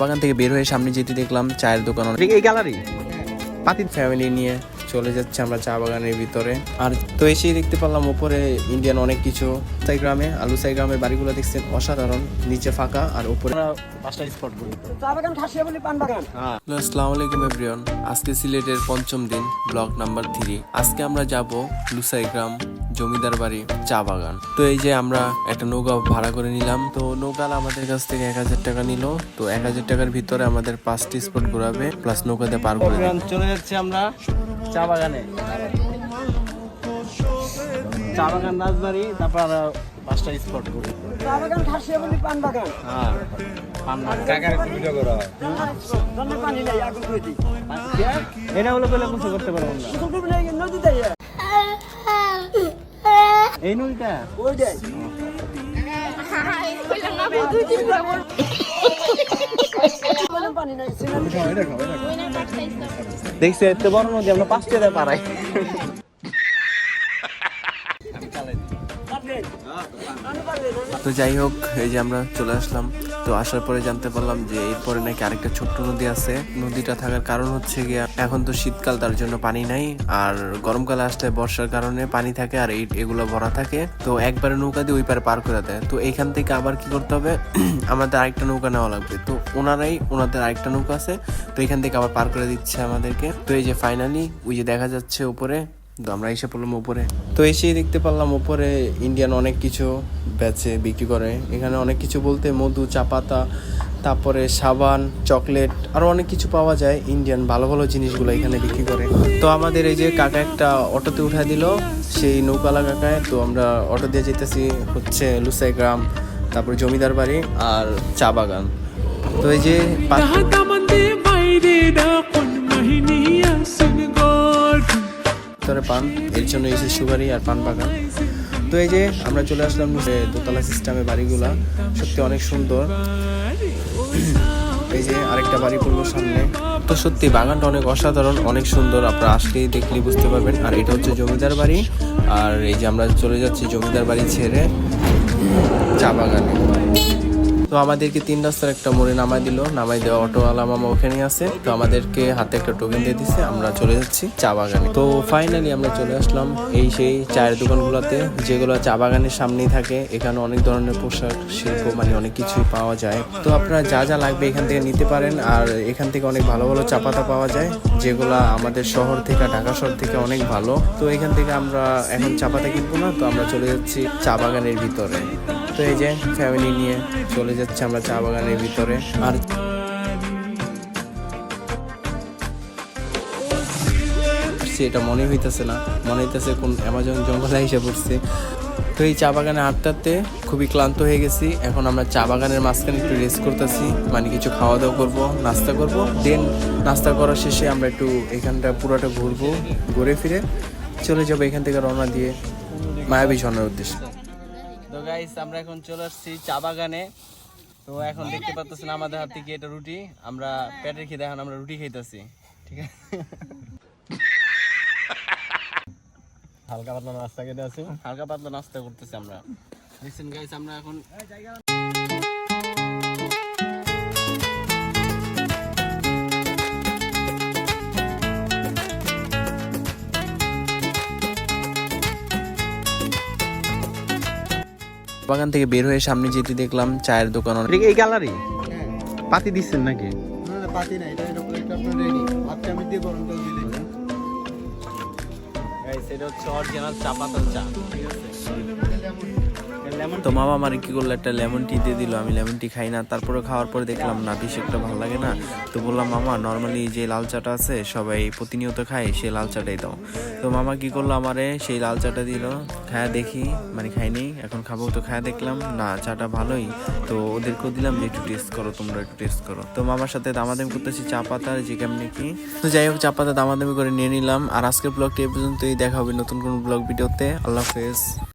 বাগান থেকে বের হয়ে সামনে যেতে দেখলাম চায়ের দোকান এই গ্যালারি পাতির ফ্যামিলি নিয়ে। চলে যাচ্ছে আমরা চা বাগানের ভিতরে। আর তো এসেই দেখতে পারলাম উপরে ইন্ডিয়ান অনেক কিছু। সাই গ্রামে আলুসাই গ্রামের বাড়িগুলো দেখছেন অসাধারণ নিচে ফাঁকা আর উপরে পাঁচটা স্পট করি। চা বাগান বলি পান বাগান। হ্যাঁ। আসসালামু আলাইকুম এভরিওয়ান আজকে সিলেটের পঞ্চম দিন ব্লক নাম্বার থ্রি আজকে আমরা যাব লুসাই গ্রাম জমিদার বাড়ি চা বাগান। তো এই যে আমরা একটা নৌকা ভাড়া করে নিলাম। তো নৌকা আমাদের কাছ থেকে এক হাজার টাকা নিল। তো এক হাজার টাকার ভিতরে আমাদের পাঁচটি স্পট ঘোরাবে প্লাস নৌকাতে পার করে চলে যাচ্ছে আমরা। চা বাগানে। চা বাগান রাজবাড়ি তারপর আমরা পাঁচটা স্পট করি। চা বাগান খাসিয়া বলি পান বাগান। হ্যাঁ কাকার ভিডিও করা জন্মের পানি নাই আগুন করে দিই এটা হলো পেলে কিছু করতে পারব না শুধু ডুবে নেই নদীতে এই নদীটা? ওই দেয় দেখছি এত বড় নদী আমরা পাঁচটা পারাই তো যাই হোক, এই যে আমরা চলে আসলাম। তো আসার পরে জানতে পারলাম যে এরপরে নাকি আরেকটা ছোট্ট নদী আছে। নদীটা থাকার কারণ হচ্ছে গিয়া, এখন তো শীতকাল, তার জন্য পানি নাই। আর গরমকালে আসলে বর্ষার কারণে পানি থাকে আর এগুলো ভরা থাকে। তো একবারে নৌকা দিয়ে ওই পারে পার করে দেয়। তো এখান থেকে আবার কি করতে হবে? আমাদের আরেকটা নৌকা নেওয়া লাগবে। তো ওনারাই, ওনাদের আরেকটা নৌকা আছে। তো এখান থেকে আবার পার করে দিচ্ছে আমাদেরকে। তো এই যে ফাইনালি ওই যে দেখা যাচ্ছে উপরে তো আমরা এসে পড়লাম ওপরে তো এসেই দেখতে পারলাম উপরে ইন্ডিয়ান অনেক কিছু বেচে, বিক্রি করে। এখানে অনেক কিছু বলতে মধু, চা পাতা, তারপরে সাবান, চকলেট আরও অনেক কিছু পাওয়া যায় ইন্ডিয়ান ভালো ভালো জিনিসগুলো এখানে বিক্রি করে। তো আমাদের এই যে কাকা একটা অটোতে উঠা দিল, সেই নৌকালা কাকায় তো আমরা অটো দিয়ে যেতেছি হচ্ছে লুসাই গ্রাম, তারপরে জমিদার বাড়ি আর চা বাগান। তো এই যে ভিতরে পান, এর জন্য এসে সুগারি আর পান বাগান। তো এই যে আমরা চলে আসলাম যে দোতলা সিস্টেমে বাড়িগুলা, সত্যি অনেক সুন্দর। এই যে আরেকটা বাড়ি পড়ল সামনে। তো সত্যি বাগানটা অনেক অসাধারণ, অনেক সুন্দর, আপনারা আসলেই দেখলেই বুঝতে পারবেন। আর এটা হচ্ছে জমিদার বাড়ি, আর এই যে আমরা চলে যাচ্ছি জমিদার বাড়ি ছেড়ে চা বাগানে। তো আমাদেরকে তিন রাস্তার একটা মোড়ে নামাই দিল। নামাই দেওয়া অটোওয়ালা মামা ওখানে আছে। তো আমাদেরকে হাতে একটা টোকেন দিয়ে দিছে, আমরা চলে যাচ্ছি চা বাগানে। তো ফাইনালি আমরা চলে আসলাম এই সেই চায়ের দোকানগুলোতে, যেগুলো চা বাগানের সামনেই থাকে। এখানে অনেক ধরনের পোশাক, শিল্প মানে অনেক কিছুই পাওয়া যায়। তো আপনারা যা যা লাগবে এখান থেকে নিতে পারেন, আর এখান থেকে অনেক ভালো ভালো চা পাতা পাওয়া যায়, যেগুলা আমাদের শহর থেকে, ঢাকা শহর থেকে অনেক ভালো। তো এখান থেকে আমরা এখন চা পাতা কিনবো না, তো আমরা চলে যাচ্ছি চা বাগানের ভিতরে। তো এই যে ফ্যামিলি নিয়ে চলে যাচ্ছে আমরা চা বাগানের ভিতরে। আর এটা মনে হইতেছে না, মনে হইতেছে কোন অ্যামাজন জঙ্গলে এসে পড়ছে। তো এই চা বাগানে হাঁটতে খুবই ক্লান্ত হয়ে গেছি। এখন আমরা চা বাগানের মাঝখানে একটু রেস্ট করতেছি। মানে কিছু খাওয়া দাওয়া করব, নাস্তা করব। দেন নাস্তা করার শেষে আমরা একটু এখানটা পুরোটা ঘুরবো, ঘুরে ফিরে চলে যাব এখান থেকে রওনা দিয়ে মায়াবী ঝর্ণার উদ্দেশ্যে। তো গাইস আমরা এখন চলে আসছি চা বাগানে। তো এখন দেখতে পাচ্ছেন আমাদের হাতে কি এটা রুটি। আমরা পেটের খিদে এখন আমরা রুটি খাইতেছি। ঠিক আছে? হালকা পাতলা নাস্তা খেতে আছি। হালকা পাতলা নাস্তা করতেছি আমরা। দেখছেন গাইস আমরা এখন বাগান থেকে বের হয়ে সামনে যেতে দেখলাম চায়ের দোকান অনেক এই গ্যালারি পাতি দিচ্ছেন নাকি? পাতি না এটা আমি দিয়ে গরম জল এটা হচ্ছে অরিজিনাল চা পাতার চা ঠিক আছে? তো মামা আমার কি করল? একটা লেমন টি দিয়ে দিল। আমি লেমন টি খাই না। তারপরে খাওয়ার পরে দেখলাম, না, বেশি একটা ভালো লাগে না। তো বললাম, মামা নর্মালি যে লাল চাটা আছে, সবাই প্রতিনিয়ত খায়, সেই লাল চাটাই দাও। তো মামা কি করল আমারে? সেই লাল চাটা দিল। খায়া দেখি মানে খাইনি এখন খাব তো খায়া দেখলাম, না, চাটা ভালোই। তো ওদেরকেও দিলাম যে একটু টেস্ট করো, তোমরা একটু টেস্ট করো। তো মামার সাথে দামাদামি করতেছি চা পাতার যে কেমনি কি। তো যাই হোক, চা পাতা দামাদামি করে নিয়ে নিলাম। আর আজকের ব্লগটি এ পর্যন্তই। দেখা হবে নতুন কোনো ব্লগ ভিডিওতে। আল্লাহ হাফেজ।